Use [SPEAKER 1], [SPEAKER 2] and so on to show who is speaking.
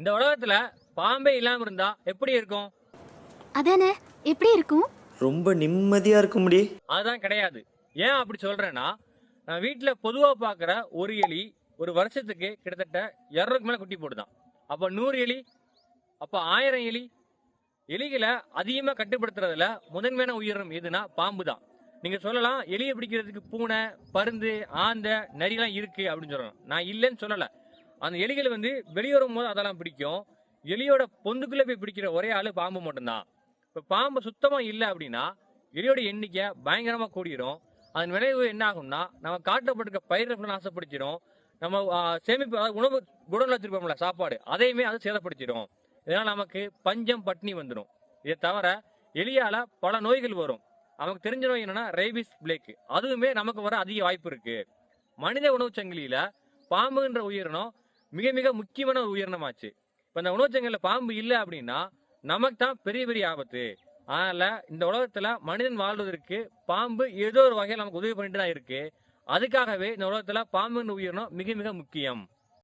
[SPEAKER 1] இந்த உலகத்துல பாம்பே இல்லாம இருந்தா எப்படி இருக்கும்?
[SPEAKER 2] அதானே எப்படி இருக்கும்?
[SPEAKER 3] ரொம்ப நிம்மதியாக இருக்க முடி
[SPEAKER 1] அதுதான் கிடையாது. ஏன் அப்படி சொல்றேன்னா நான் வீட்டுல பொதுவா பார்க்குற ஒரு எலி ஒரு வருஷத்துக்கு கிட்டத்தட்ட இரநூறுக்கு மேல குட்டி போடுதான் அப்ப நூறு எலி அப்ப ஆயிரம் எலி. எலிகளை அதிகமா கட்டுப்படுத்துறதுல முதன்மையான உயிரினம் எதுனா பாம்பு தான் நீங்க சொல்லலாம் எலியை பிடிக்கிறதுக்கு பூனை பருந்து ஆந்த நரியெல்லாம் இருக்கு அப்படின்னு சொல்லலாம் நான் இல்லைன்னு சொல்லல. அந்த எலிகள் வந்து வெளியேறும் போது அதெல்லாம் பிடிக்கும். எலியோட பொந்துக்குள்ளே போய் பிடிக்கிற ஒரே ஆள் பாம்பு மட்டும்தான். இப்போ பாம்பு சுத்தமாக இல்லை அப்படின்னா எலியோட எண்ணிக்கை பயங்கரமாக கூடிரும். அதன் விளைவு என்ன ஆகும்னா நம்ம காட்டப்பட்டிருக்க பயிரை நாசப்படுத்திடும் நம்ம சேமிப்பு அதாவது உணவு குடல் வச்சிருப்போம்ல சாப்பாடு அதையுமே அது சேதப்படுத்திடும் இதனால் நமக்கு பஞ்சம் பட்னி வந்துடும் இதை தவிர எலியால் பல நோய்கள் வரும். நமக்கு தெரிஞ்ச நோய் என்னன்னா ரேபிஸ் பிளேக்கு அதுவுமே நமக்கு வர அதிக வாய்ப்பு இருக்குது மனித உணவுச் சங்கிலியில் பாம்புன்ற உயிரினம் மிக மிக முக்கியமான ஒரு உயிரினமாச்சு. இப்போ இந்த உணவுச்சங்கல்ல பாம்பு இல்லை அப்படின்னா நமக்கு தான் பெரிய பெரிய ஆபத்து. அதனால இந்த உலகத்துல மனிதன் வாழ்வதற்கு பாம்பு ஏதோ ஒரு வகையில் நமக்கு உதவி பண்ணிட்டு தான் இருக்கு. அதுக்காகவே இந்த உலகத்துல பாம்புன்னு உயிரினம் மிக மிக முக்கியம்.